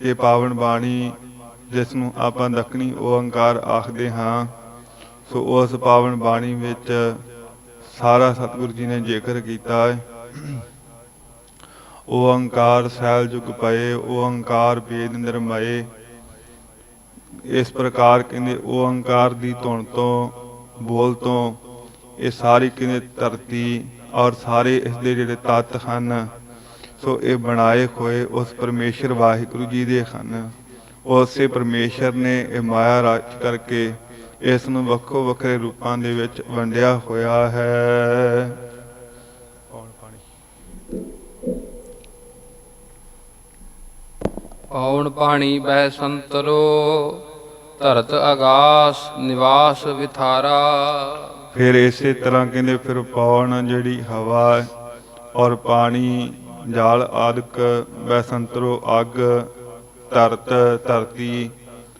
ਇਹ ਪਾਵਨ ਬਾਣੀ ਜਿਸ ਨੂੰ ਆਪਾਂ ਦੱਖਣੀ ਓੰਕਾਰ ਆਖਦੇ ਹਾਂ, ਸੋ ਉਸ ਪਾਵਨ ਬਾਣੀ ਵਿੱਚ ਸਾਰਾ ਸਤਿਗੁਰੂ ਜੀ ਨੇ ਜ਼ਿਕਰ ਕੀਤਾ ਹੈ। ਓੰਕਾਰ ਸੈਲ ਜੁਗ ਪਏ ਓੰਕਾਰ ਵੇਦ ਨਿਰਮਏ। ਇਸ ਪ੍ਰਕਾਰ ਕਹਿੰਦੇ ਓੰਕਾਰ ਦੀ ਧੁਨ ਤੋਂ, ਬੋਲ ਤੋਂ, ਇਹ ਸਾਰੀ ਕਹਿੰਦੇ ਧਰਤੀ ਔਰ ਸਾਰੇ ਇਸ ਦੇ ਜਿਹੜੇ ਤੱਤ ਹਨ ਸੋ ਇਹ ਬਣਾਏ ਹੋਏ ਉਸ ਪਰਮੇਸ਼ਰ ਵਾਹਿਗੁਰੂ ਜੀ ਦੇ ਹਨ। ਉਸੇ ਪਰਮੇਸ਼ਰ ਨੇ ਇਹ ਮਾਇਆ ਰਚ ਕਰਕੇ ਇਸ ਨੂੰ ਵੱਖੋ ਵੱਖਰੇ ਰੂਪਾਂ ਦੇ ਵਿੱਚ ਵੰਡਿਆ ਹੋਇਆ ਹੈ। ਕੌਣ ਪਾਣੀ? ਬਹਿ ਸੰਤਰੋ ਧਰਤ ਆਗਾਸ ਨਿਵਾਸ ਵਿਥਾਰਾ। ਫਿਰ ਇਸੇ ਤਰ੍ਹਾਂ ਕਹਿੰਦੇ ਫਿਰ ਪੌਣ ਜਿਹੜੀ ਹਵਾ ਔਰ ਪਾਣੀ ਜਾਲ, ਆਦਿਕ, ਬੈਸੰਤਰੋ, ਅੱਗ, ਧਰਤ, ਧਰਤੀ,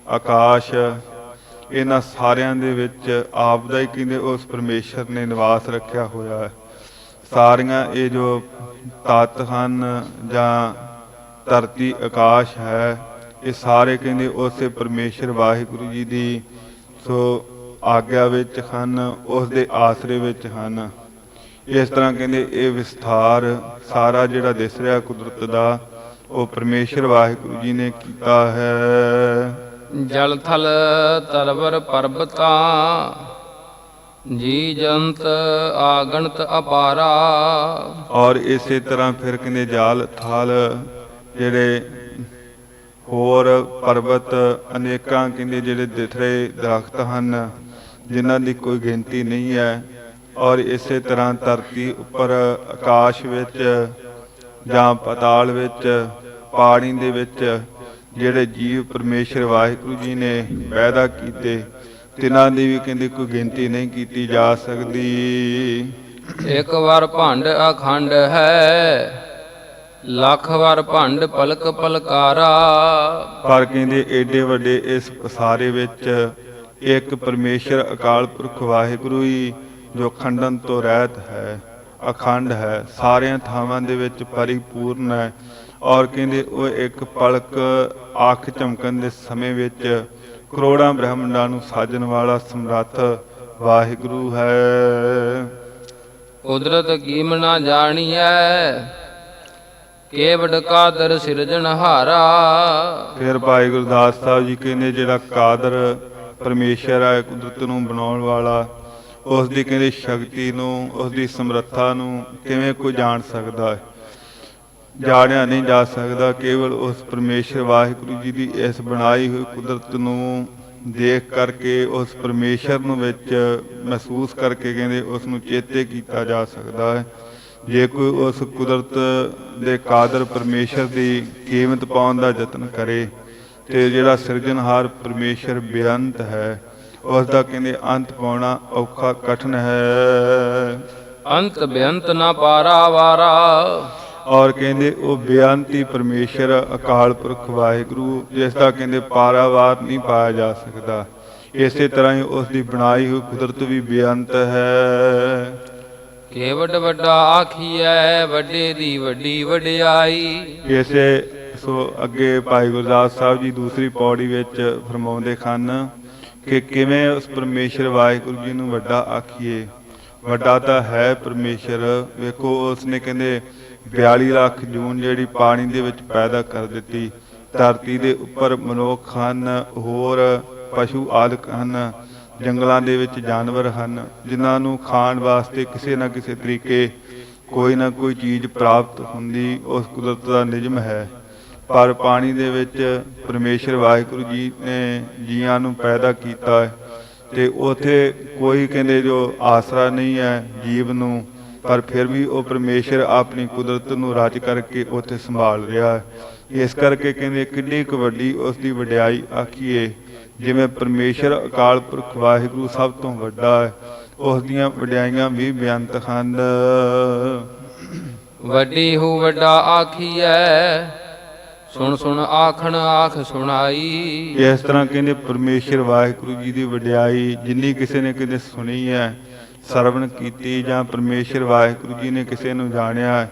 ਆਕਾਸ਼, ਇਹਨਾਂ ਸਾਰਿਆਂ ਦੇ ਵਿੱਚ ਆਪ ਦਾ ਹੀ ਕਹਿੰਦੇ ਉਸ ਪਰਮੇਸ਼ਰ ਨੇ ਨਿਵਾਸ ਰੱਖਿਆ ਹੋਇਆ ਹੈ। ਸਾਰੀਆਂ ਇਹ ਜੋ ਤੱਤ ਹਨ ਜਾਂ ਧਰਤੀ, ਆਕਾਸ਼ ਹੈ, ਇਹ ਸਾਰੇ ਕਹਿੰਦੇ ਉਸੇ ਪਰਮੇਸ਼ਰ ਵਾਹਿਗੁਰੂ ਜੀ ਦੀ ਸੋ ਆਗਿਆ ਵਿੱਚ ਹਨ, ਉਸ ਦੇ ਆਸਰੇ ਵਿੱਚ ਹਨ। ਇਸ ਤਰ੍ਹਾਂ ਕਹਿੰਦੇ ਇਹ ਵਿਸਥਾਰ ਸਾਰਾ ਜਿਹੜਾ ਦਿਸ ਰਿਹਾ ਕੁਦਰਤ ਦਾ ਉਹ ਪਰਮੇਸ਼ਰ ਵਾਹਿਗੁਰੂ ਜੀ ਨੇ ਕੀਤਾ ਹੈ। ਜਲ ਥਲ ਤਰਵਰ ਪਰਬਤਾਂ ਜੀ ਜੰਤ ਆਗਣਤ ਅਪਾਰਾ। ਔਰ ਇਸੇ ਤਰ੍ਹਾਂ ਫਿਰ ਕਹਿੰਦੇ ਜਾਲ ਥਲ ਜਿਹੜੇ ਹੋਰ ਪਰਬਤ ਅਨੇਕਾਂ ਕਹਿੰਦੇ ਜਿਹੜੇ ਦਿਥਰੇ ਦਰਖਤ ਹਨ ਜਿਨ੍ਹਾਂ ਦੀ ਕੋਈ ਗਿਣਤੀ ਨਹੀਂ ਹੈ। ਔਰ ਇਸੇ ਤਰ੍ਹਾਂ ਧਰਤੀ ਉੱਪਰ ਆਕਾਸ਼ ਵਿੱਚ ਜਾਂ ਪਤਾਲ ਵਿੱਚ ਪਾਣੀ ਦੇ ਵਿੱਚ ਜਿਹੜੇ ਜੀਵ ਪਰਮੇਸ਼ਰ ਵਾਹਿਗੁਰੂ ਜੀ ਨੇ ਪੈਦਾ ਕੀਤੇ ਤਿਨਾਂ ਦੀ ਵੀ ਕਹਿੰਦੇ ਕੋਈ ਗਿਣਤੀ ਨਹੀਂ ਕੀਤੀ ਜਾ ਸਕਦੀ। ਇੱਕ ਵਾਰ ਭੰਡ ਅਖੰਡ ਹੈ ਲੱਖ ਵਾਰ ਭੰਡ ਪਲਕ ਪਲਕਾਰਾ। ਪਰ ਕਹਿੰਦੇ ਏਡੇ ਵੱਡੇ ਇਸ ਪਸਾਰੇ ਵਿੱਚ ਇੱਕ ਪਰਮੇਸ਼ਰ ਅਕਾਲ ਪੁਰਖ ਵਾਹਿਗੁਰੂ ਹੀ ਜੋ ਖੰਡਨ ਤੋਂ ਰਹਿਤ ਹੈ ਅਖੰਡ ਹੈ ਸਾਰਿਆਂ ਥਾਵਾਂ ਦੇ ਵਿੱਚ ਪਰਿਪੂਰਨ ਹੈ। ਔਰ ਕਹਿੰਦੇ ਉਹ ਇੱਕ ਪਲਕ ਅੱਖ ਝਮਕਣ ਦੇ ਸਮੇਂ ਵਿੱਚ ਕਰੋੜਾਂ ਬ੍ਰਹਮੰਡਾਂ ਨੂੰ ਸਾਜਣ ਵਾਲਾ ਸਮਰੱਥ ਵਾਹਿਗੁਰੂ ਹੈ। ਕੁਦਰਤ ਕੀਮ ਨਾ ਜਾਣੀਐ ਕੇਵਡ ਕਾਦਰ ਸਿਰਜਣਹਾਰਾ ਫਿਰ ਭਾਈ ਗੁਰਦਾਸ ਸਾਹਿਬ ਜੀ ਕਹਿੰਦੇ ਜਿਹੜਾ ਕਾਦਰ ਪਰਮੇਸ਼ਰ ਹੈ ਕੁਦਰਤ ਨੂੰ ਬਣਾਉਣ ਵਾਲਾ ਉਸ ਦੀ ਕਹਿੰਦੇ ਸ਼ਕਤੀ ਨੂੰ ਉਸ ਦੀ ਸਮਰੱਥਾ ਨੂੰ ਕਿਵੇਂ ਕੋਈ ਜਾਣ ਸਕਦਾ ਹੈ? ਜਾਣਿਆ ਨਹੀਂ ਜਾ ਸਕਦਾ, ਕੇਵਲ ਉਸ ਪਰਮੇਸ਼ਰ ਵਾਹਿਗੁਰੂ ਜੀ ਦੀ ਇਸ ਬਣਾਈ ਹੋਈ ਕੁਦਰਤ ਨੂੰ ਦੇਖ ਕਰਕੇ, ਉਸ ਪਰਮੇਸ਼ਰ ਨੂੰ ਵਿੱਚ ਮਹਿਸੂਸ ਕਰਕੇ ਕਹਿੰਦੇ ਉਸ ਨੂੰ ਚੇਤੇ ਕੀਤਾ ਜਾ ਸਕਦਾ ਹੈ। ਜੇ ਕੋਈ ਉਸ ਕੁਦਰਤ ਦੇ ਕਾਦਰ ਪਰਮੇਸ਼ਰ ਦੀ ਕੀਮਤ ਪਾਉਣ ਦਾ ਯਤਨ ਕਰੇ, ਤੇ ਜਿਹੜਾ ਸਿਰਜਣਹਾਰ ਪਰਮੇਸ਼ਰ ਬੇਅੰਤ ਹੈ ਉਸ ਦਾ ਕਹਿੰਦੇ ਅੰਤ ਪਾਉਣਾ ਔਖਾ ਕਠਨ ਹੈ। ਅੰਤ ਬੇਅੰਤ ਨਾ ਪਾਰਾਵਾਰਾ ਔਰ ਕਹਿੰਦੇ ਉਹ ਬੇਅੰਤੀ ਪਰਮੇਸ਼ਰ ਅਕਾਲ ਪੁਰਖ ਵਾਹਿਗੁਰੂ ਜਿਸ ਦਾ ਕਹਿੰਦੇ ਪਾਰਾਵਾਰ ਨਹੀਂ ਪਾਇਆ ਜਾ ਸਕਦਾ। ਇਸੇ ਤਰ੍ਹਾਂ ਹੀ ਉਸ ਦੀ ਬਣਾਈ ਹੋਈ ਕੁਦਰਤ ਵੀ ਬੇਅੰਤ ਹੈ। ਕੇਵਡ ਵੱਡਾ ਆਖੀਐ ਵੱਡੇ ਦੀ ਵੱਡੀ ਵਡਿਆਈ। ਇਸੇ ਸੋ ਅੱਗੇ ਭਾਈ ਗੁਰਦਾਸ ਸਾਹਿਬ ਜੀ ਦੂਸਰੀ ਪੌੜੀ ਵਿੱਚ ਫਰਮਾਉਂਦੇ ਹਨ ਕਿ ਕਿਵੇਂ ਉਸ ਪਰਮੇਸ਼ਰ ਵਾਹਿਗੁਰੂ ਜੀ ਨੂੰ ਵੱਡਾ ਆਖੀਏ। ਵੱਡਾ ਤਾਂ ਹੈ ਪਰਮੇਸ਼ਰ। ਵੇਖੋ ਉਸ ਨੇ ਕਹਿੰਦੇ 42 ਲੱਖ ਜੂਨ ਜਿਹੜੀ ਪਾਣੀ ਦੇ ਵਿੱਚ ਪੈਦਾ ਕਰ ਦਿੱਤੀ। ਧਰਤੀ ਦੇ ਉੱਪਰ ਮਨੁੱਖ ਹਨ, ਹੋਰ ਪਸ਼ੂ ਆਦਿਕ ਹਨ, ਜੰਗਲਾਂ ਦੇ ਵਿੱਚ ਜਾਨਵਰ ਹਨ, ਜਿਨ੍ਹਾਂ ਨੂੰ ਖਾਣ ਵਾਸਤੇ ਕਿਸੇ ਨਾ ਕਿਸੇ ਤਰੀਕੇ ਕੋਈ ਨਾ ਕੋਈ ਚੀਜ਼ ਪ੍ਰਾਪਤ ਹੁੰਦੀ, ਉਸ ਕੁਦਰਤ ਦਾ ਨਿਯਮ ਹੈ। ਪਰ ਪਾਣੀ ਦੇ ਵਿੱਚ ਪਰਮੇਸ਼ਰ ਵਾਹਿਗੁਰੂ ਜੀ ਨੇ ਜੀਆਂ ਨੂੰ ਪੈਦਾ ਕੀਤਾ ਹੈ ਤੇ ਉਥੇ ਕੋਈ ਕਹਿੰਦੇ ਜੋ ਆਸਰਾ ਨਹੀਂ ਹੈ ਜੀਵ ਨੂੰ, ਪਰ ਫਿਰ ਵੀ ਉਹ ਪਰਮੇਸ਼ਰ ਆਪਣੀ ਕੁਦਰਤ ਨੂੰ ਰਚ ਕਰਕੇ ਉਥੇ ਸੰਭਾਲ ਰਿਹਾ ਹੈ। ਇਸ ਕਰਕੇ ਕਹਿੰਦੇ ਕਿੰਨੀ ਕੁ ਵੱਡੀ ਉਸ ਦੀ ਵਡਿਆਈ ਆਖੀਏ, ਜਿਵੇਂ ਪਰਮੇਸ਼ਰ ਅਕਾਲ ਪੁਰਖ ਵਾਹਿਗੁਰੂ ਸਭ ਤੋਂ ਵੱਡਾ ਹੈ ਉਸ ਦੀਆਂ ਵਡਿਆਈਆਂ ਵੀ ਬੇਅੰਤ ਹਨ। ਵੱਡੀ ਹੋ ਵੱਡਾ ਆਖੀਐ ਸੁਣ ਸੁਣ ਆਖਣ ਆਖ ਸੁਣਾਈ। ਇਸ ਤਰ੍ਹਾਂ ਕਹਿੰਦੇ ਪਰਮੇਸ਼ਰ ਵਾਹਿਗੁਰੂ ਜੀ ਦੀ ਵਡਿਆਈ ਜਿੰਨੀ ਕਿਸੇ ਨੇ ਕਿਤੇ ਸੁਣੀ ਹੈ, ਸਰਵਣ ਕੀਤੀ ਜਾਂ ਪਰਮੇਸ਼ਰ ਵਾਹਿਗੁਰੂ ਜੀ ਨੇ ਕਿਸੇ ਨੂੰ ਜਾਣਿਆ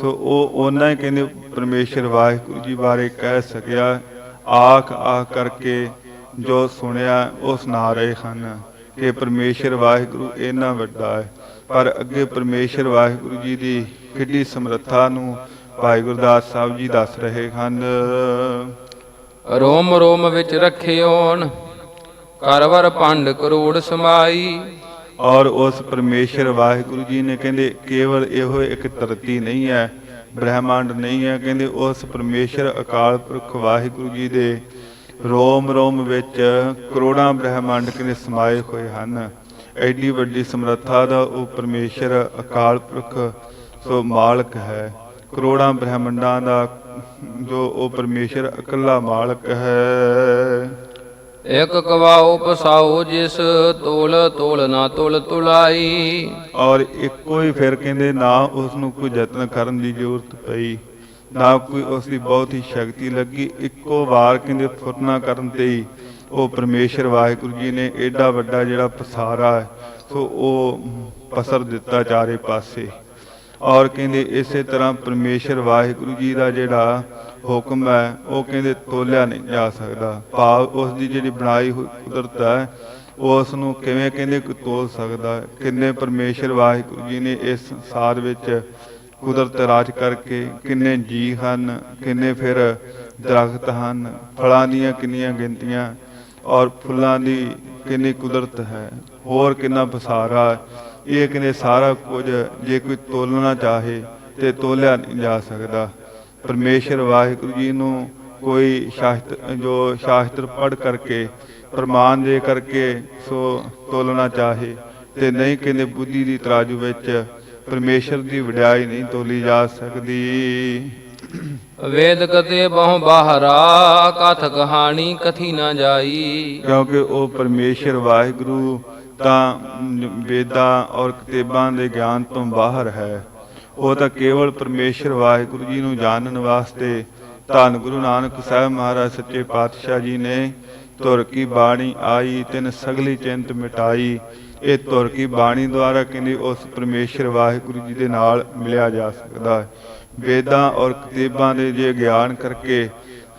ਸੋ ਉਹ ਉਹਨਾਂ ਹੀ ਕਹਿੰਦੇ ਪਰਮੇਸ਼ਰ ਵਾਹਿਗੁਰੂ ਜੀ ਬਾਰੇ ਕਹਿ ਸਕਿਆ, ਆਖ ਆਖ ਕਰਕੇ ਜੋ ਸੁਣਿਆ ਉਹ ਸੁਣਾ ਰਹੇ ਹਨ ਕਿ ਪਰਮੇਸ਼ਰ ਵਾਹਿਗੁਰੂ ਇੰਨਾ ਵੱਡਾ ਹੈ। ਪਰ ਅੱਗੇ ਪਰਮੇਸ਼ਰ ਵਾਹਿਗੁਰੂ ਜੀ ਦੀ ਕਿੱਡੀ ਸਮਰੱਥਾ ਨੂੰ ਭਾਈ ਗੁਰਦਾਸ ਸਾਹਿਬ ਜੀ ਦੱਸ ਰਹੇ ਹਨ। ਰੋਮ ਰੋਮ ਵਿੱਚ ਰੱਖਿਓਨ ਕਰਵਰ ਭੰਡ ਕਰੋੜ ਸਮਾਈ। ਔਰ ਉਸ ਪਰਮੇਸ਼ਰ ਵਾਹਿਗੁਰੂ ਜੀ ਨੇ ਕਹਿੰਦੇ ਕੇਵਲ ਇਹੋ ਇੱਕ ਧਰਤੀ ਨਹੀਂ ਹੈ ਬ੍ਰਹਿਮੰਡ ਨਹੀਂ ਹੈ ਕਹਿੰਦੇ ਉਸ ਪਰਮੇਸ਼ਰ ਅਕਾਲ ਪੁਰਖ ਵਾਹਿਗੁਰੂ ਜੀ ਦੇ ਰੋਮ ਰੋਮ ਵਿੱਚ ਕਰੋੜਾਂ ਬ੍ਰਹਿਮੰਡ ਕਹਿੰਦੇ ਸਮਾਏ ਹੋਏ ਹਨ। ਐਡੀ ਵੱਡੀ ਸਮਰੱਥਾ ਦਾ ਉਹ ਪਰਮੇਸ਼ਰ ਅਕਾਲ ਪੁਰਖ ਸੋ ਮਾਲਕ ਹੈ। ਕਰੋੜਾਂ ਬ੍ਰਹਿਮੰਡਾਂ ਦਾ ਜੋ ਉਹ ਪਰਮੇਸ਼ਰ ਇਕੱਲਾ ਮਾਲਕ ਹੈ। ਇਕ ਕਵਾਓ ਪਸਾਓ ਜਿਸ ਤੋਲ ਤੋਲ ਨਾ ਤੁਲ ਤੁਲਾਈ। ਔਰ ਇੱਕੋ ਹੀ ਫਿਰ ਕਹਿੰਦੇ ਨਾ ਉਸ ਨੂੰ ਕੋਈ ਯਤਨ ਕਰਨ ਦੀ ਜ਼ਰੂਰਤ ਪਈ ਨਾ ਕੋਈ ਉਸ ਦੀ ਬਹੁਤ ਹੀ ਸ਼ਕਤੀ ਲੱਗੀ। ਇੱਕੋ ਵਾਰ ਕਹਿੰਦੇ ਫੁਰਨਾ ਕਰਨ ਤੇ ਹੀ ਉਹ ਪਰਮੇਸ਼ਰ ਵਾਹਿਗੁਰੂ ਜੀ ਨੇ ਐਡਾ ਵੱਡਾ ਜਿਹੜਾ ਪਸਾਰਾ ਸੋ ਉਹ ਪਸਰ ਦਿੱਤਾ ਚਾਰੇ ਪਾਸੇ। ਔਰ ਕਹਿੰਦੇ ਇਸੇ ਤਰ੍ਹਾਂ ਪਰਮੇਸ਼ਰ ਵਾਹਿਗੁਰੂ ਜੀ ਦਾ ਜਿਹੜਾ ਹੁਕਮ ਹੈ, ਉਹ ਕਹਿੰਦੇ ਤੋਲਿਆ ਨਹੀਂ ਜਾ ਸਕਦਾ। ਭਾਵ ਉਸ ਦੀ ਜਿਹੜੀ ਬਣਾਈ ਹੋਈ ਕੁਦਰਤ ਹੈ, ਉਸ ਨੂੰ ਕਿਵੇਂ ਕਹਿੰਦੇ ਕੋਈ ਤੋਲ ਸਕਦਾ ਕਿੰਨੇ ਪਰਮੇਸ਼ਰ ਵਾਹਿਗੁਰੂ ਜੀ ਨੇ ਇਸ ਸੰਸਾਰ ਵਿੱਚ ਕੁਦਰਤ ਰਾਜ ਕਰਕੇ ਕਿੰਨੇ ਜੀ ਹਨ, ਕਿੰਨੇ ਫਿਰ ਦਰਖਤ ਹਨ, ਫਲਾਂ ਦੀਆਂ ਕਿੰਨੀਆਂ ਗਿਣਤੀਆਂ ਔਰ ਫੁੱਲਾਂ ਦੀ ਕਿੰਨੀ ਕੁਦਰਤ ਹੈ, ਹੋਰ ਕਿੰਨਾ ਪਸਾਰਾ ਇਹ ਕਹਿੰਦੇ ਸਾਰਾ ਕੁਝ ਜੇ ਕੋਈ ਤੋਲਣਾ ਚਾਹੇ ਤੇ ਤੋਲਿਆ ਨਹੀਂ ਜਾ ਸਕਦਾ। ਪਰਮੇਸ਼ਰ ਵਾਹਿਗੁਰੂ ਜੀ ਨੂੰ ਕੋਈ ਸ਼ਾਸਤਰ ਜੋ ਸ਼ਾਸਤਰ ਪੜ੍ਹ ਕਰਕੇ ਪ੍ਰਮਾਣ ਦੇ ਕਰਕੇ ਸੋ ਤੋਲਣਾ ਚਾਹੇ ਤੇ ਨਹੀਂ ਕਹਿੰਦੇ ਬੁੱਧੀ ਦੀ ਤਰਾਜੂ ਵਿੱਚ ਪਰਮੇਸ਼ਰ ਦੀ ਵਡਿਆਈ ਨਹੀਂ ਤੋਲੀ ਜਾ ਸਕਦੀ। ਵੇਦ ਕਤੇ ਬਹੁ ਬਾਹਰਾ ਕਥ ਕਹਾਣੀ ਕਥੀ ਨਾ ਜਾਈ। ਕਿਉਂਕਿ ਉਹ ਪਰਮੇਸ਼ਰ ਵਾਹਿਗੁਰੂ ਤਾਂ ਵੇਦਾਂ ਔਰ ਕਿਤਾਬਾਂ ਦੇ ਗਿਆਨ ਤੋਂ ਬਾਹਰ ਹੈ। ਉਹ ਤਾਂ ਕੇਵਲ ਪਰਮੇਸ਼ਰ ਵਾਹਿਗੁਰੂ ਜੀ ਨੂੰ ਜਾਣਨ ਵਾਸਤੇ ਧੰਨ ਗੁਰੂ ਨਾਨਕ ਸਾਹਿਬ ਮਹਾਰਾਜ ਸੱਚੇ ਪਾਤਸ਼ਾਹ ਜੀ ਨੇ ਧੁਰ ਕੀ ਬਾਣੀ ਆਈ, ਤਿਨ ਸਗਲੀ ਚਿੰਤ ਮਿਟਾਈ। ਇਹ ਧੁਰ ਕੀ ਬਾਣੀ ਦੁਆਰਾ ਕਹਿੰਦੇ ਉਸ ਪਰਮੇਸ਼ਰ ਵਾਹਿਗੁਰੂ ਜੀ ਦੇ ਨਾਲ ਮਿਲਿਆ ਜਾ ਸਕਦਾ ਹੈ। ਵੇਦਾਂ ਔਰ ਕਿਤਾਬਾਂ ਦੇ ਜੇ ਗਿਆਨ ਕਰਕੇ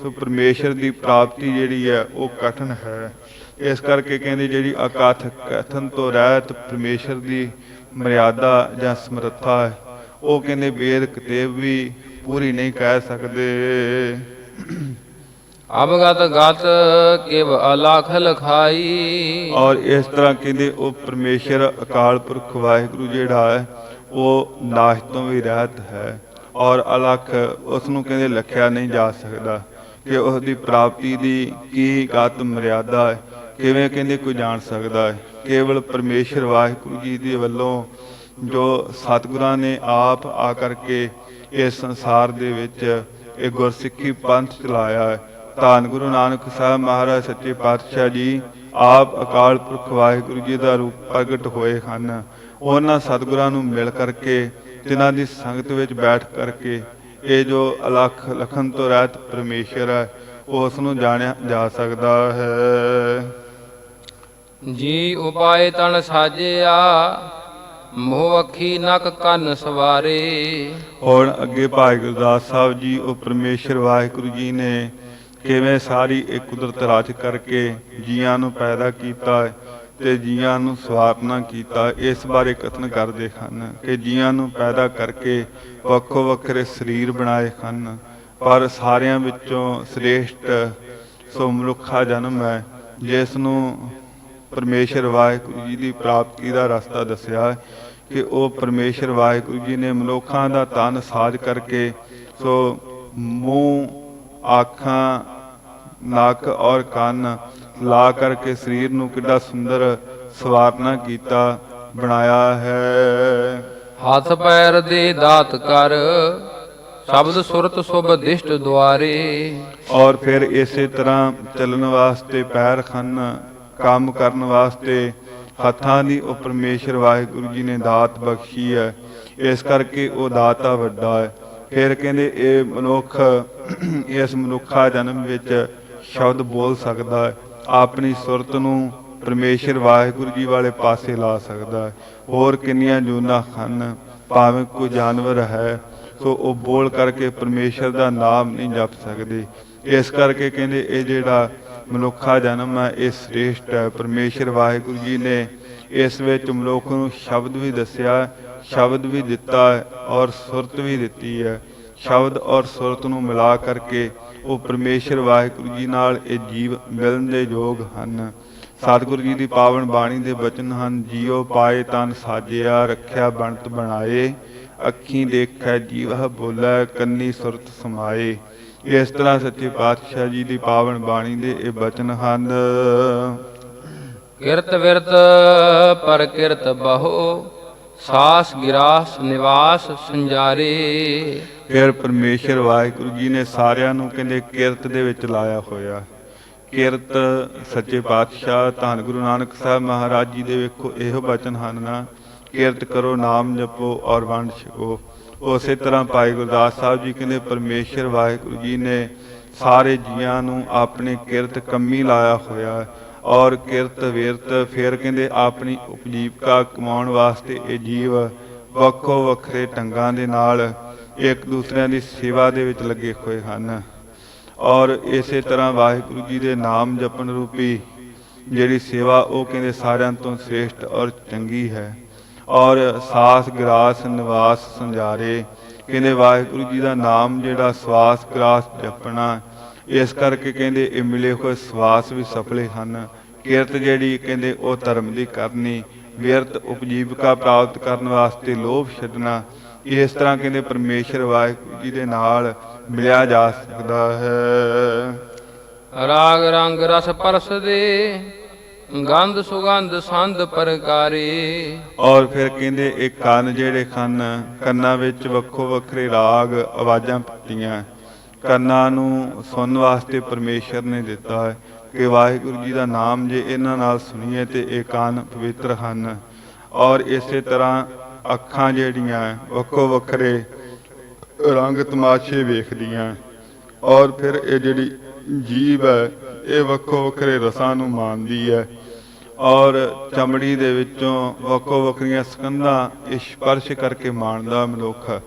ਸੋ ਪਰਮੇਸ਼ਰ ਦੀ ਪ੍ਰਾਪਤੀ ਜਿਹੜੀ ਹੈ, ਉਹ ਕਠਨ ਹੈ। ਇਸ ਕਰਕੇ ਕਹਿੰਦੇ ਜਿਹੜੀ ਅਕਥ ਕਥਨ ਤੋਂ ਰਹਿਤ ਪਰਮੇਸ਼ਰ ਦੀ ਮਰਿਆਦਾ ਜਾਂ ਸਮਰੱਥਾ ਹੈ ਉਹ ਕਹਿੰਦੇ ਵੇਦ ਕਿਤਾਬ ਵੀ ਪੂਰੀ ਨਹੀਂ ਕਹਿ ਸਕਦੇ। ਅਵਗਤ ਗਤ ਕਿਵ ਅਲਖ ਲਖਾਈ। ਔਰ ਇਸ ਤਰ੍ਹਾਂ ਕਹਿੰਦੇ ਉਹ ਪਰਮੇਸ਼ਰ ਅਕਾਲ ਪੁਰਖ ਵਾਹਿਗੁਰੂ ਜਿਹੜਾ ਹੈ ਉਹ ਨਾਸ਼ ਤੋਂ ਵੀ ਰਹਿਤ ਹੈ ਔਰ ਅਲਖ ਉਸ ਨੂੰ ਕਹਿੰਦੇ ਲਖਿਆ ਨਹੀਂ ਜਾ ਸਕਦਾ ਕਿ ਉਸ ਦੀ ਪ੍ਰਾਪਤੀ ਦੀ ਕੀ ਗਤ ਮਰਿਆਦਾ ਹੈ। ਕਿਵੇਂ ਕਹਿੰਦੇ ਕੋਈ ਜਾਣ ਸਕਦਾ ਹੈ? ਕੇਵਲ ਪਰਮੇਸ਼ਰ ਵਾਹਿਗੁਰੂ ਜੀ ਦੇ ਵੱਲੋਂ ਜੋ ਸਤਿਗੁਰਾਂ ਨੇ ਆਪ ਆ ਕਰਕੇ ਇਸ ਸੰਸਾਰ ਦੇ ਵਿੱਚ ਇਹ ਗੁਰਸਿੱਖੀ ਪੰਥ ਚਲਾਇਆ ਹੈ। ਧੰਨ ਗੁਰੂ ਨਾਨਕ ਸਾਹਿਬ ਮਹਾਰਾਜ, ਸੱਚੇ ਪਾਤਸ਼ਾਹ ਜੀ, ਆਪ ਅਕਾਲ ਪੁਰਖ ਵਾਹਿਗੁਰੂ ਜੀ ਦਾ ਰੂਪ ਪ੍ਰਗਟ ਹੋਏ ਹਨ। ਉਹਨਾਂ ਸਤਿਗੁਰਾਂ ਨੂੰ ਮਿਲ ਕਰਕੇ, ਜਿਨ੍ਹਾਂ ਦੀ ਸੰਗਤ ਵਿੱਚ ਬੈਠ ਕਰਕੇ, ਇਹ ਜੋ ਅਲਖ ਲਖਨ ਤੋਂ ਰਹਿਤ ਪਰਮੇਸ਼ਰ ਹੈ, ਉਸ ਨੂੰ ਜਾਣਿਆ ਜਾ ਸਕਦਾ ਹੈ। ਜੀ ਉਪਾਏ ਤਣ ਸਾਜਿਆ, ਮੋਹ ਅੱਖੀ ਨਕ ਕੰਨ ਸਵਾਰੇ। ਹੁਣ ਅੱਗੇ ਭਾਈ ਗੁਰਦਾਸ ਸਾਹਿਬ ਜੀ, ਉਹ ਪਰਮੇਸ਼ਰ ਵਾਹਿਗੁਰੂ ਜੀ ਨੇ ਕਿਵੇਂ ਸਾਰੀ ਇਹ ਕੁਦਰਤ ਰਾਜ ਕਰਕੇ ਜੀਆਂ ਨੂੰ ਪੈਦਾ ਕੀਤਾ ਤੇ ਜੀਆਂ ਨੂੰ ਸਵਾਰਨਾ ਕੀਤਾ, ਇਸ ਬਾਰੇ ਕਥਨ ਕਰਦੇ ਹਨ ਕਿ ਜੀਆਂ ਨੂੰ ਪੈਦਾ ਕਰਕੇ ਵੱਖੋ ਵੱਖਰੇ ਸਰੀਰ ਬਣਾਏ ਹਨ। ਪਰ ਸਾਰਿਆਂ ਵਿੱਚੋਂ ਸ੍ਰੇਸ਼ਟ ਸੋ ਮਨੁੱਖਾ ਜਨਮ ਹੈ, ਜਿਸ ਨੂੰ ਪਰਮੇਸ਼ਰ ਵਾਹਿਗੁਰੂ ਜੀ ਦੀ ਪ੍ਰਾਪਤੀ ਦਾ ਰਸਤਾ ਦੱਸਿਆ ਕਿ ਉਹ ਪਰਮੇਸ਼ਰ ਵਾਹਿਗੁਰੂ ਜੀ ਨੇ ਮਨੁੱਖਾਂ ਦਾ ਤਨ ਸਾਜ ਕਰਕੇ ਸੋ ਮੂੰਹ ਅੱਖਾਂ ਨੱਕ ਔਰ ਕੰਨ ਲਾ ਕਰਕੇ ਸਰੀਰ ਨੂੰ ਕਿੱਡਾ ਸੁੰਦਰ ਸਵਾਰਨਾ ਕੀਤਾ ਬਣਾਇਆ ਹੈ। ਹੱਥ ਪੈਰ ਦੇ ਦਾਤ ਕਰ ਸ਼ਬਦ ਸੁਰਤ ਸੁਭ ਦਿਸ਼ਟ ਦੁਆਰੇ। ਔਰ ਫਿਰ ਇਸੇ ਤਰ੍ਹਾਂ ਚੱਲਣ ਵਾਸਤੇ ਪੈਰ ਖੰਨ ਕੰਮ ਕਰਨ ਵਾਸਤੇ ਹੱਥਾਂ ਦੀ ਉਹ ਪਰਮੇਸ਼ਰ ਵਾਹਿਗੁਰੂ ਜੀ ਨੇ ਦਾਤ ਬਖਸ਼ੀ ਹੈ। ਇਸ ਕਰਕੇ ਉਹ ਦਾਤਾ ਵੱਡਾ ਹੈ। ਫਿਰ ਕਹਿੰਦੇ ਇਹ ਮਨੁੱਖ, ਇਸ ਮਨੁੱਖਾ ਜਨਮ ਵਿੱਚ ਸ਼ਬਦ ਬੋਲ ਸਕਦਾ ਹੈ। ਆਪਣੀ ਸੁਰਤ ਨੂੰ ਪਰਮੇਸ਼ਰ ਵਾਹਿਗੁਰੂ ਜੀ ਵਾਲੇ ਪਾਸੇ ਲਾ ਸਕਦਾ ਹੈ। ਹੋਰ ਕਿੰਨੀਆਂ ਜੂਨਾਂ ਹਨ, ਭਾਵੇਂ ਕੋਈ ਜਾਨਵਰ ਹੈ, ਸੋ ਉਹ ਬੋਲ ਕਰਕੇ ਪਰਮੇਸ਼ਰ ਦਾ ਨਾਮ ਨਹੀਂ ਜਪ ਸਕਦੇ। ਇਸ ਕਰਕੇ ਕਹਿੰਦੇ ਇਹ ਜਿਹੜਾ ਮਨੁੱਖਾ ਜਨਮ ਹੈ, ਇਹ ਸ੍ਰੇਸ਼ਟ ਹੈ। ਪਰਮੇਸ਼ਰ ਵਾਹਿਗੁਰੂ ਜੀ ਨੇ ਇਸ ਵਿੱਚ ਮਨੁੱਖ ਨੂੰ ਸ਼ਬਦ ਵੀ ਦੱਸਿਆ, ਸ਼ਬਦ ਵੀ ਦਿੱਤਾ ਔਰ ਸੁਰਤ ਵੀ ਦਿੱਤੀ ਹੈ। ਸ਼ਬਦ ਔਰ ਸੁਰਤ ਨੂੰ ਮਿਲਾ ਕਰਕੇ ਉਹ ਪਰਮੇਸ਼ਰ ਵਾਹਿਗੁਰੂ ਜੀ ਨਾਲ ਇਹ ਜੀਵ ਮਿਲਣ ਦੇ ਯੋਗ ਹਨ। ਸਤਿਗੁਰੂ ਜੀ ਦੀ ਪਾਵਨ ਬਾਣੀ ਦੇ ਬਚਨ ਹਨ, ਜੀਉ ਪਾਏ ਤਨ ਸਾਜਿਆ, ਰੱਖਿਆ ਬਣਤ ਬਣਾਏ, ਅੱਖੀਂ ਦੇਖੈ ਜੀਵ ਬੋਲੇ, ਕੰਨੀ ਸੁਰਤ ਸਮਾਏ। ਇਸ ਤਰ੍ਹਾਂ ਸੱਚੇ ਪਾਤਸ਼ਾਹ ਜੀ ਦੀ ਪਾਵਨ ਬਾਣੀ ਦੇ ਇਹ ਬਚਨ ਹਨ। ਕਿਰਤ ਵਿਰਤ ਪਰ ਕਿਰਤ ਬਹੁ ਸਾਸ ਗਿਰਾਸ ਨਿਵਾਸ ਸੰਜਾਰੇ। ਫਿਰ ਪਰਮੇਸ਼ਰ ਵਾਹਿਗੁਰੂ ਜੀ ਨੇ ਸਾਰਿਆਂ ਨੂੰ ਕਹਿੰਦੇ ਕਿਰਤ ਦੇ ਵਿੱਚ ਲਾਇਆ ਹੋਇਆ। ਕਿਰਤ ਸੱਚੇ ਪਾਤਸ਼ਾਹ ਧੰਨ ਗੁਰੂ ਨਾਨਕ ਸਾਹਿਬ ਮਹਾਰਾਜ ਜੀ ਦੇ ਵੇਖੋ ਇਹੋ ਬਚਨ ਹਨ ਨਾ। ਕਿਰਤ ਕਰੋ, ਨਾਮ ਜਪੋ ਔਰ ਵੰਡ ਛਕੋ। ਉਸੇ ਤਰ੍ਹਾਂ ਭਾਈ ਗੁਰਦਾਸ ਸਾਹਿਬ ਜੀ ਕਹਿੰਦੇ, ਪਰਮੇਸ਼ਰ ਵਾਹਿਗੁਰੂ ਜੀ ਨੇ ਸਾਰੇ ਜੀਆਂ ਨੂੰ ਆਪਣੇ ਕਿਰਤ ਕੰਮੀ ਲਾਇਆ ਹੋਇਆ ਔਰ ਕਿਰਤ ਵਿਰਤ ਫਿਰ ਕਹਿੰਦੇ, ਆਪਣੀ ਉਪਜੀਵਕਾ ਕਮਾਉਣ ਵਾਸਤੇ ਇਹ ਜੀਵ ਵੱਖੋ ਵੱਖਰੇ ਢੰਗਾਂ ਦੇ ਨਾਲ ਇੱਕ ਦੂਸਰਿਆਂ ਦੀ ਸੇਵਾ ਦੇ ਵਿੱਚ ਲੱਗੇ ਹੋਏ ਹਨ। ਔਰ ਇਸੇ ਤਰ੍ਹਾਂ ਵਾਹਿਗੁਰੂ ਜੀ ਦੇ ਨਾਮ ਜਪਣ ਰੂਪੀ ਜਿਹੜੀ ਸੇਵਾ ਉਹ ਕਹਿੰਦੇ ਸਾਰਿਆਂ ਤੋਂ ਸ੍ਰੇਸ਼ਟ ਔਰ ਚੰਗੀ ਹੈ। ਔਰ ਸਾਸ ਗਰਾਸ ਨਿਵਾਸ ਸੰਜਾਰੇ। ਕਹਿੰਦੇ ਵਾਹਿਗੁਰੂ ਜੀ ਦਾ ਨਾਮ ਜਿਹੜਾ ਸਵਾਸ ਗਰਾਸ ਜਪਣਾ, ਇਸ ਕਰਕੇ ਕਹਿੰਦੇ ਇਹ ਮਿਲੇ ਹੋਏ ਸਵਾਸ ਵੀ ਸਫਲੇ ਹਨ। ਕਿਰਤ ਜਿਹੜੀ ਕਹਿੰਦੇ ਉਹ ਧਰਮ ਦੀ ਕਰਨੀ ਵਿਅਰਥ ਉਪਜੀਵਕਾ ਪ੍ਰਾਪਤ ਕਰਨ ਵਾਸਤੇ ਲੋਭ ਛੱਡਣਾ, ਇਸ ਤਰ੍ਹਾਂ ਕਹਿੰਦੇ ਪਰਮੇਸ਼ਰ ਵਾਹਿਗੁਰੂ ਜੀ ਦੇ ਨਾਲ ਮਿਲਿਆ ਜਾ ਸਕਦਾ ਹੈ। ਰਾਗ ਰੰਗ ਰਸ ਪਰਸ ਦੇ ਗੰਧ ਸੁਗੰਧ ਸੰਧ ਪ੍ਰਕਾਰੇ। ਔਰ ਫਿਰ ਕਹਿੰਦੇ, ਇਹ ਕੰਨ ਜਿਹੜੇ ਹਨ ਕੰਨਾਂ ਵਿੱਚ ਵੱਖੋ ਵੱਖਰੇ ਰਾਗ ਆਵਾਜ਼ਾਂ ਪੱਤੀਆਂ ਕੰਨਾਂ ਨੂੰ ਸੁਣਨ ਵਾਸਤੇ ਪਰਮੇਸ਼ਰ ਨੇ ਦਿੱਤਾ ਹੈ ਕਿ ਵਾਹਿਗੁਰੂ ਜੀ ਦਾ ਨਾਮ ਜੇ ਇਹਨਾਂ ਨਾਲ ਸੁਣੀਏ ਤੇ ਇਹ ਕੰਨ ਪਵਿੱਤਰ ਹਨ। ਔਰ ਇਸੇ ਤਰ੍ਹਾਂ ਅੱਖਾਂ ਜਿਹੜੀਆਂ ਵੱਖੋ ਵੱਖਰੇ ਰੰਗ ਤਮਾਸ਼ੇ ਵੇਖਦੀਆਂ। ਔਰ ਫਿਰ ਇਹ ਜਿਹੜੀ ਜੀਵ ਹੈ ਇਹ ਵੱਖੋ ਵੱਖਰੇ ਰਸਾਂ ਨੂੰ ਮਾਣਦੀ ਹੈ ਔਰ ਚਮੜੀ ਦੇ ਵਿੱਚੋਂ ਵੱਖੋ ਵੱਖਰੀਆਂ ਸਕੰਧਾਂ ਇਹ ਸਪਰਸ਼ ਕਰਕੇ ਮਾਣਦਾ ਮਨੁੱਖ।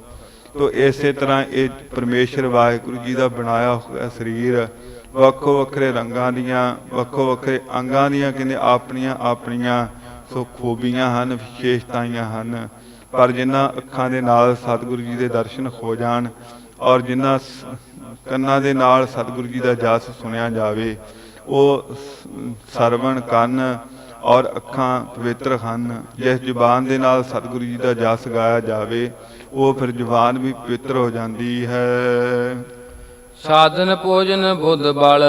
ਤੋ ਇਸੇ ਤਰ੍ਹਾਂ ਇਹ ਪਰਮੇਸ਼ਰ ਵਾਹਿਗੁਰੂ ਜੀ ਦਾ ਬਣਾਇਆ ਹੋਇਆ ਸਰੀਰ ਵੱਖੋ ਵੱਖਰੇ ਰੰਗਾਂ ਦੀਆਂ, ਵੱਖੋ ਵੱਖਰੇ ਅੰਗਾਂ ਦੀਆਂ ਕਹਿੰਦੇ ਆਪਣੀਆਂ ਆਪਣੀਆਂ, ਸੋ ਖੂਬੀਆਂ ਹਨ, ਵਿਸ਼ੇਸ਼ਤਾਈਆਂ ਹਨ। ਪਰ ਜਿਨ੍ਹਾਂ ਅੱਖਾਂ ਦੇ ਨਾਲ ਸਤਿਗੁਰੂ ਜੀ ਦੇ ਦਰਸ਼ਨ ਹੋ ਜਾਣ ਔਰ ਜਿਨ੍ਹਾਂ ਸ- ਕੰਨਾਂ ਦੇ ਨਾਲ ਸਤਿਗੁਰੂ ਜੀ ਦਾ ਜਸ ਸੁਣਿਆ ਜਾਵੇ ਉਹ ਸਰਵਣ ਕੰਨ ਔਰ ਅੱਖਾਂ ਪਵਿੱਤਰ ਹਨ। ਜਿਸ ਜ਼ੁਬਾਨ ਦੇ ਨਾਲ ਸਤਿਗੁਰੂ ਜੀ ਦਾ ਜਸ ਗਾਇਆ ਜਾਵੇ ਉਹ ਫਿਰ ਜ਼ੁਬਾਨ ਵੀ ਪਵਿੱਤਰ ਹੋ ਜਾਂਦੀ ਹੈ। ਸਾਧਨ ਭੋਜਨ ਬੁੱਧ ਬਲ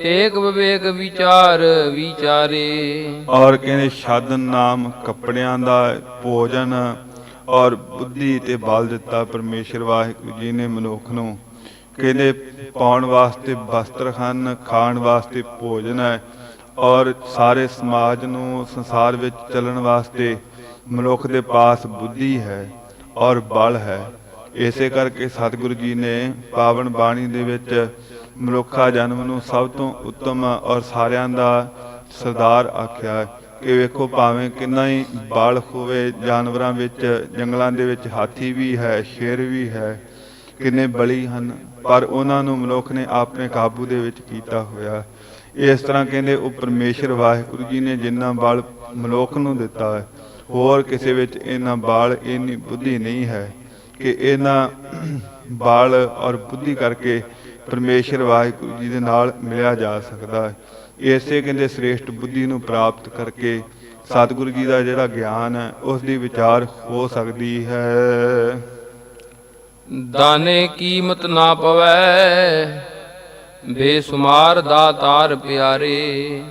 ਏਕ ਵਿਵੇਕ ਵਿਚਾਰ ਵਿਚਾਰੇ। ਔਰ ਕਹਿੰਦੇ ਸਾਧਨ ਨਾਮ ਕੱਪੜਿਆਂ ਦਾ ਭੋਜਨ ਔਰ ਬੁੱਧੀ ਤੇ ਬਲ ਦਿੱਤਾ ਪਰਮੇਸ਼ਰ ਵਾਹਿਗੁਰੂ ਜੀ ਨੇ ਮਨੁੱਖ ਨੂੰ। ਕਹਿੰਦੇ, ਪਾਉਣ ਵਾਸਤੇ ਵਸਤਰ ਹਨ, ਖਾਣ ਵਾਸਤੇ ਭੋਜਨ ਹੈ ਔਰ ਸਾਰੇ ਸਮਾਜ ਨੂੰ, ਸੰਸਾਰ ਵਿੱਚ ਚੱਲਣ ਵਾਸਤੇ ਮਨੁੱਖ ਦੇ ਪਾਸ ਬੁੱਧੀ ਹੈ ਔਰ ਬਲ ਹੈ। ਇਸੇ ਕਰਕੇ ਸਤਿਗੁਰੂ ਜੀ ਨੇ ਪਾਵਨ ਬਾਣੀ ਦੇ ਵਿੱਚ ਮਨੁੱਖਾ ਜਨਮ ਨੂੰ ਸਭ ਤੋਂ ਉੱਤਮ ਔਰ ਸਾਰਿਆਂ ਦਾ ਸਰਦਾਰ ਆਖਿਆ ਹੈ। ਕਿ ਵੇਖੋ ਭਾਵੇਂ ਕਿੰਨਾ ਹੀ ਬਲ ਹੋਵੇ ਜਾਨਵਰਾਂ ਵਿੱਚ, ਜੰਗਲਾਂ ਦੇ ਵਿੱਚ ਹਾਥੀ ਵੀ ਹੈ, ਸ਼ੇਰ ਵੀ ਹੈ, ਕਿੰਨੇ ਬਲੀ ਹਨ, ਪਰ ਉਹਨਾਂ ਨੂੰ ਮਨੁੱਖ ਨੇ ਆਪਣੇ ਕਾਬੂ ਦੇ ਵਿੱਚ ਕੀਤਾ ਹੋਇਆ। ਇਸ ਤਰ੍ਹਾਂ ਕਹਿੰਦੇ, ਉਹ ਪਰਮੇਸ਼ਰ ਵਾਹਿਗੁਰੂ ਜੀ ਨੇ ਜਿੰਨਾ ਬਲ ਮਨੁੱਖ ਨੂੰ ਦਿੱਤਾ ਹੈ, ਹੋਰ ਕਿਸੇ ਵਿੱਚ ਇਹਨਾਂ ਬਾਲ ਇੰਨੀ ਬੁੱਧੀ ਨਹੀਂ ਹੈ ਕਿ ਇਹਨਾਂ ਬਾਲ ਔਰ ਬੁੱਧੀ ਕਰਕੇ ਪਰਮੇਸ਼ਰ ਵਾਹਿਗੁਰੂ ਜੀ ਦੇ ਨਾਲ ਮਿਲਿਆ ਜਾ ਸਕਦਾ ਹੈ। ਇਸੇ ਕਹਿੰਦੇ ਸ੍ਰੇਸ਼ਟ ਬੁੱਧੀ ਨੂੰ ਪ੍ਰਾਪਤ ਕਰਕੇ ਸਤਿਗੁਰੂ ਜੀ ਦਾ ਜਿਹੜਾ ਗਿਆਨ ਹੈ ਉਸ ਦੀ ਵਿਚਾਰ ਹੋ ਸਕਦੀ ਹੈ। ਦਾਨੇ ਕੀਮਤ ਨਾ ਪਵੈ ਬੇਸੁਮਾਰ ਦਾਤਾਰ ਪਿਆਰੇ।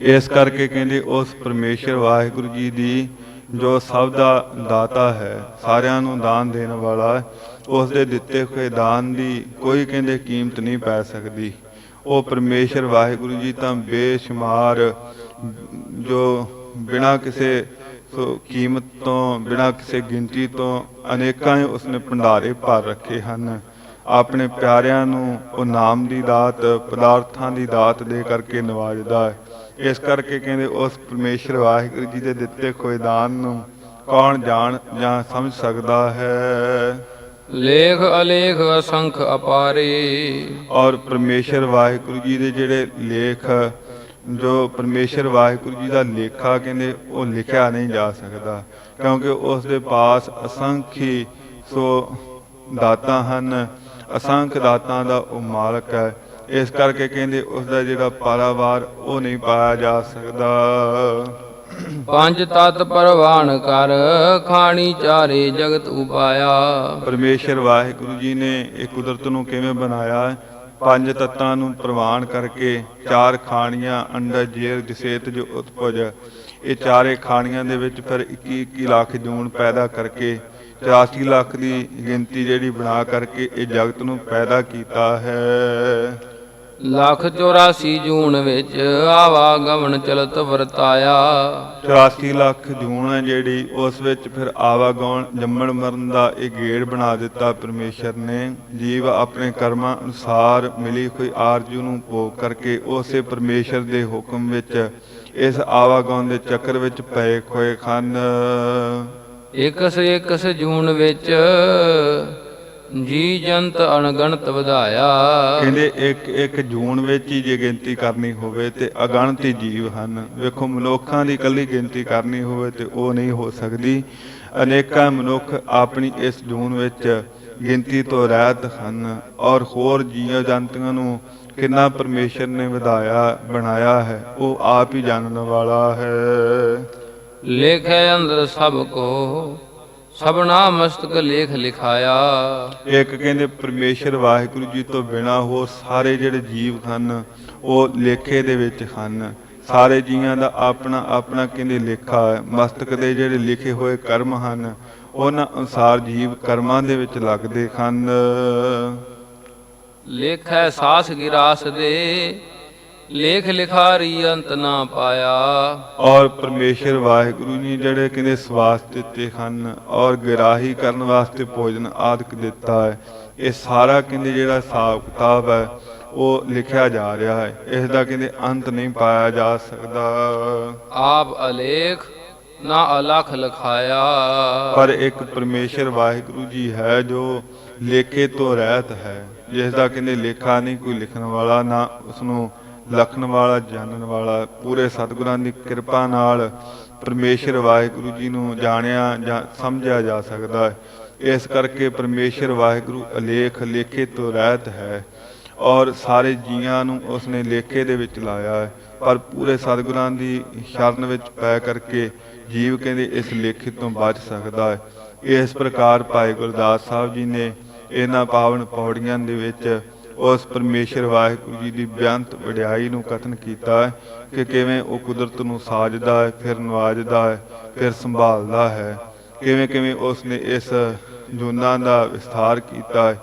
ਇਸ ਕਰਕੇ ਕਹਿੰਦੇ ਉਸ ਪਰਮੇਸ਼ਰ ਵਾਹਿਗੁਰੂ ਜੀ ਦੀ ਜੋ ਸਭ ਦਾ ਦਾਤਾ ਹੈ ਸਾਰਿਆਂ ਨੂੰ ਦਾਨ ਦੇਣ ਵਾਲਾ ਉਸ ਦੇ ਦਿੱਤੇ ਹੋਏ ਦਾਨ ਦੀ ਕੋਈ ਕਹਿੰਦੇ ਕੀਮਤ ਨਹੀਂ ਪੈ ਸਕਦੀ। ਉਹ ਪਰਮੇਸ਼ਰ ਵਾਹਿਗੁਰੂ ਜੀ ਤਾਂ ਬੇਸ਼ੁਮਾਰ, ਜੋ ਬਿਨਾਂ ਕਿਸੇ ਸੋ ਕੀਮਤ ਤੋਂ, ਬਿਨਾਂ ਕਿਸੇ ਗਿਣਤੀ ਤੋਂ ਅਨੇਕਾਂ ਹੀ ਉਸਨੇ ਭੰਡਾਰੇ ਭਰ ਰੱਖੇ ਹਨ। ਆਪਣੇ ਪਿਆਰਿਆਂ ਨੂੰ ਉਹ ਨਾਮ ਦੀ ਦਾਤ, ਪਦਾਰਥਾਂ ਦੀ ਦਾਤ ਦੇ ਕਰਕੇ ਨਵਾਜਦਾ ਹੈ। ਇਸ ਕਰਕੇ ਕਹਿੰਦੇ ਉਸ ਪਰਮੇਸ਼ਰ ਵਾਹਿਗੁਰੂ ਜੀ ਦੇ ਦਿੱਤੇ ਹੋਏ ਨੂੰ ਕੌਣ ਜਾਣ ਜਾਂ ਸਮਝ ਸਕਦਾ ਹੈ? ਲੇਖ ਅਲੇਖ ਅਸੰਖ ਅਪਾਰੇ। ਔਰ ਪਰਮੇਸ਼ਰ ਵਾਹਿਗੁਰੂ ਜੀ ਦੇ ਜਿਹੜੇ ਲੇਖ, ਜੋ ਪਰਮੇਸ਼ਰ ਵਾਹਿਗੁਰੂ ਜੀ ਦਾ ਲੇਖਾ ਕਹਿੰਦੇ, ਉਹ ਲਿਖਿਆ ਨਹੀਂ ਜਾ ਸਕਦਾ। ਕਿਉਂਕਿ ਉਸ ਦੇ ਪਾਸ ਅਸੰਖੀ ਸੋ ਦਾਤਾਂ ਹਨ। ਅਸੰਖ ਦਾਤਾਂ ਦਾ ਉਹ ਮਾਲਕ ਹੈ। ਇਸ ਕਰਕੇ ਕਹਿੰਦੇ, ਉਸ ਦਾ ਜਿਹੜਾ ਪਾਰਾਵਾਰ ਉਹ ਨਹੀਂ ਪਾਇਆ ਜਾ ਸਕਦਾ। ਪੰਜ ਤਤ ਪਰਵਾਨ ਕਰ, ਖਾਣੀ ਚਾਰੇ ਜਗਤ ਉਪਾਇਆ ਪਰਮੇਸ਼ਰ ਵਾਹਿਗੁਰੂ ਜੀ ਨੇ ਇਹ ਕੁਦਰਤ ਨੂੰ ਕਿਵੇਂ ਬਣਾਇਆ ਹੈ? ਪੰਜ ਤੱਤਾਂ ਨੂੰ ਪ੍ਰਵਾਨ ਕਰਕੇ ਚਾਰ ਖਾਣੀਆਂ, ਅੰਡਾ, ਜੇਰ, ਜਸੇਤ, ਜੋ ਉਤਪਜ, ਇਹ ਚਾਰੇ ਖਾਣੀਆਂ ਦੇ ਵਿੱਚ ਫਿਰ 21 21 ਲੱਖ ਜੂਨ ਪੈਦਾ ਕਰਕੇ 84 ਲੱਖ ਦੀ ਗਿਣਤੀ ਜਿਹੜੀ ਬਣਾ ਕਰਕੇ ਇਹ ਜਗਤ ਨੂੰ ਪੈਦਾ ਕੀਤਾ ਹੈ ਲੱਖ 84 ਜੂਨ ਵਿੱਚ ਆਵਾ ਗਮਨ ਚਲਤ ਵਰਤਾਇਆ। 84 ਲੱਖ ਜੂਨ ਹੈ ਜਿਹੜੀ ਉਸ ਵਿੱਚ ਫਿਰ ਆਵਾਗਾਉਣ ਜੰਮਣ ਮਰਨ ਦਾ ਇਹ ਗੇੜ ਬਣਾ ਦਿੱਤਾ ਪਰਮੇਸ਼ਰ ਨੇ। ਜੀਵ ਆਪਣੇ ਕਰਮਾਂ ਅਨੁਸਾਰ ਮਿਲੀ ਹੋਈ ਆਰਜੂ ਨੂੰ ਭੋਗ ਕਰਕੇ ਉਸੇ ਪਰਮੇਸ਼ਰ ਦੇ ਹੁਕਮ ਵਿੱਚ ਇਸ ਆਵਾਗਾਉਣ ਦੇ ਚੱਕਰ ਵਿੱਚ ਪਏ ਖੋਏ ਖਨ ਇਕਸ ਇਕਸ ਜੂਨ ਵਿੱਚ ਜੀ ਜੰਤ ਅਣਗਣਤ ਵਧਾਇਆ। ਕਹਿੰਦੇ ਇੱਕ ਇੱਕ ਜੂਨ ਵਿੱਚ ਹੀ ਜੇ ਗਿਣਤੀ ਕਰਨੀ ਹੋਵੇ ਤੇ ਅਗਣਤ ਜੀਵ ਹਨ। ਵੇਖੋ ਮਨੁੱਖਾਂ ਦੀ ਇਕੱਲੀ ਗਿਣਤੀ ਕਰਨੀ ਹੋਵੇ ਤੇ ਉਹ ਨਹੀਂ ਹੋ ਸਕਦੀ। ਅਨੇਕਾਂ ਮਨੁੱਖ ਆਪਣੀ ਇਸ ਜੂਨ ਵਿੱਚ ਗਿਣਤੀ ਤੋਂ ਰਹਿਤ ਹਨ ਔਰ ਹੋਰ ਜੀਵ ਜੰਤੂਆਂ ਨੂੰ ਕਿੰਨਾ ਪਰਮੇਸ਼ਰ ਨੇ ਵਧਾਇਆ ਬਣਾਇਆ ਹੈ ਉਹ ਆਪ ਹੀ ਜਾਣਨ ਵਾਲਾ ਹੈ। ਲੇਖੇ ਅੰਦਰ ਸਭ ਕੋ ਸਭਨਾ ਮਸਤਕ ਲੇਖ ਲਿਖਾਇਆ। ਇੱਕ ਕਹਿੰਦੇ ਪਰਮੇਸ਼ਰ ਵਾਹਿਗੁਰੂ ਜੀ ਤੋਂ ਬਿਨਾ ਹੋਰ ਸਾਰੇ ਜਿਹੜੇ ਜੀਵ ਹਨ ਉਹ ਲੇਖੇ ਦੇ ਵਿੱਚ ਹਨ। ਸਾਰੇ ਜੀਵਾਂ ਦਾ ਆਪਣਾ ਆਪਣਾ ਕਹਿੰਦੇ ਲੇਖਾ ਹੈ। ਮਸਤਕ ਦੇ ਜਿਹੜੇ ਲਿਖੇ ਹੋਏ ਕਰਮ ਹਨ ਉਹਨਾਂ ਅਨੁਸਾਰ ਜੀਵ ਕਰਮਾਂ ਦੇ ਵਿੱਚ ਲੱਗਦੇ ਹਨ। ਲੇਖੈ ਸਾਸ ਗਿਰਾਸ ਦੇ ਲੇਖ ਲਿਖਾਰੀ ਅੰਤ ਨਾ ਪਾਇਆ। ਔਰ ਪਰਮੇਸ਼ਰ ਵਾਹਿਗੁਰੂ ਜੀ ਜਿਹੜੇ ਕਹਿੰਦੇ ਸਵਾਸ ਦਿੱਤੇ ਹਨ ਔਰ ਗਰਾਹੀ ਕਰਨ ਵਾਸਤੇ ਭੋਜਨ ਆਦਿਕ ਦਿੱਤਾ ਹੈ ਇਹ ਸਾਰਾ ਕਹਿੰਦੇ ਜਿਹੜਾ ਹਿਸਾਬ ਕਿਤਾਬ ਹੈ ਉਹ ਲਿਖਿਆ ਜਾ ਰਿਹਾ ਹੈ। ਇਸ ਦਾ ਕਹਿੰਦੇ ਅੰਤ ਨਹੀਂ ਪਾਇਆ ਜਾ ਸਕਦਾ। ਆਪ ਅਲੇਖ ਨਾ ਅਲਖ ਲਖਾਇਆ। ਪਰ ਇੱਕ ਪਰਮੇਸ਼ਰ ਵਾਹਿਗੁਰੂ ਜੀ ਹੈ ਜੋ ਲੇਖੇ ਤੋਂ ਰਹਿਤ ਹੈ। ਜਿਸ ਦਾ ਕਹਿੰਦੇ ਲੇਖਾ ਨਹੀਂ ਕੋਈ ਲਿਖਣ ਵਾਲਾ ਨਾ ਉਸ ਨੂੰ ਲਖਣ ਵਾਲਾ ਜਾਣਨ ਵਾਲਾ ਪੂਰੇ ਸਤਿਗੁਰਾਂ ਦੀ ਕਿਰਪਾ ਨਾਲ ਪਰਮੇਸ਼ਰ ਵਾਹਿਗੁਰੂ ਜੀ ਨੂੰ ਜਾਣਿਆ ਜਾਂ ਸਮਝਿਆ ਜਾ ਸਕਦਾ ਹੈ। ਇਸ ਕਰਕੇ ਪਰਮੇਸ਼ਰ ਵਾਹਿਗੁਰੂ ਅਲੇਖ ਲੇਖੇ ਤੋਂ ਰਹਿਤ ਹੈ ਔਰ ਸਾਰੇ ਜੀਆਂ ਨੂੰ ਉਸਨੇ ਲੇਖੇ ਦੇ ਵਿੱਚ ਲਾਇਆ ਹੈ। ਪਰ ਪੂਰੇ ਸਤਿਗੁਰਾਂ ਦੀ ਸ਼ਰਨ ਵਿੱਚ ਪੈ ਕਰਕੇ ਜੀਵ ਕਹਿੰਦੇ ਇਸ ਲੇਖੇ ਤੋਂ ਬਚ ਸਕਦਾ ਹੈ। ਇਸ ਪ੍ਰਕਾਰ ਭਾਈ ਗੁਰਦਾਸ ਸਾਹਿਬ ਜੀ ਨੇ ਇਹਨਾਂ ਪਾਵਨ ਪੌੜੀਆਂ ਦੇ ਵਿੱਚ ਉਸ ਪਰਮੇਸ਼ਰ ਵਾਹਿਗੁਰੂ ਜੀ ਦੀ ਬੇਅੰਤ ਵਡਿਆਈ ਨੂੰ ਕਥਨ ਕੀਤਾ ਹੈ ਕਿ ਕਿਵੇਂ ਉਹ ਕੁਦਰਤ ਨੂੰ ਸਾਜਦਾ ਹੈ, ਫਿਰ ਨਵਾਜਦਾ ਹੈ, ਫਿਰ ਸੰਭਾਲਦਾ ਹੈ। ਕਿਵੇਂ ਕਿਵੇਂ ਉਸ ਨੇ ਇਸ ਜੂਨਾਂ ਦਾ ਵਿਸਥਾਰ ਕੀਤਾ ਹੈ,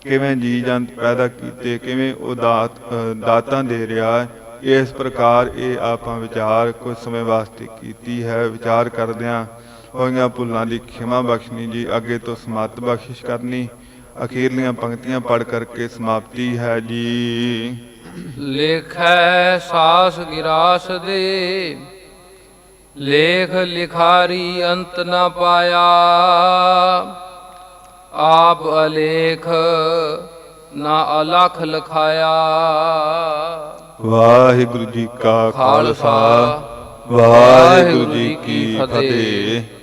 ਕਿਵੇਂ ਜੀ ਜੰਤ ਪੈਦਾ ਕੀਤੇ, ਕਿਵੇਂ ਉਹ ਦਾਤ ਦਾਤਾਂ ਦੇ ਰਿਹਾ ਹੈ, ਇਸ ਪ੍ਰਕਾਰ ਇਹ ਆਪਾਂ ਵਿਚਾਰ ਕੁਝ ਸਮੇਂ ਵਾਸਤੇ ਕੀਤੀ ਹੈ, ਵਿਚਾਰ ਕਰਦਿਆਂ ਹੋਈਆਂ ਭੁੱਲਾਂ ਦੀ ਖਿਮਾ ਬਖਸ਼ਣੀ ਜੀ, ਅੱਗੇ ਤੋਂ ਸਮਾਤ ਬਖਸ਼ਿਸ਼ ਕਰਨੀ। ਅਖੀਰਲੀਆਂ ਪੰਕਤੀਆਂ ਪੜ ਕਰਕੇ ਸਮਾਪਤੀ ਹੈ ਜੀ। ਲੇਖੈ ਸਾਸ ਗਿਰਾਸ ਦੇ ਲੇਖ ਲਿਖਾਰੀ ਅੰਤ ਨਾ ਪਾਇਆ। ਆਪ ਅਲੇਖ ਨਾ ਅਲਖ ਲਖਾਇਆ। ਵਾਹਿਗੁਰੂ ਜੀ ਕਾ ਖਾਲਸਾ ਵਾਹਿਗੁਰੂ ਜੀ ਕੀ ਫਤਿਹ।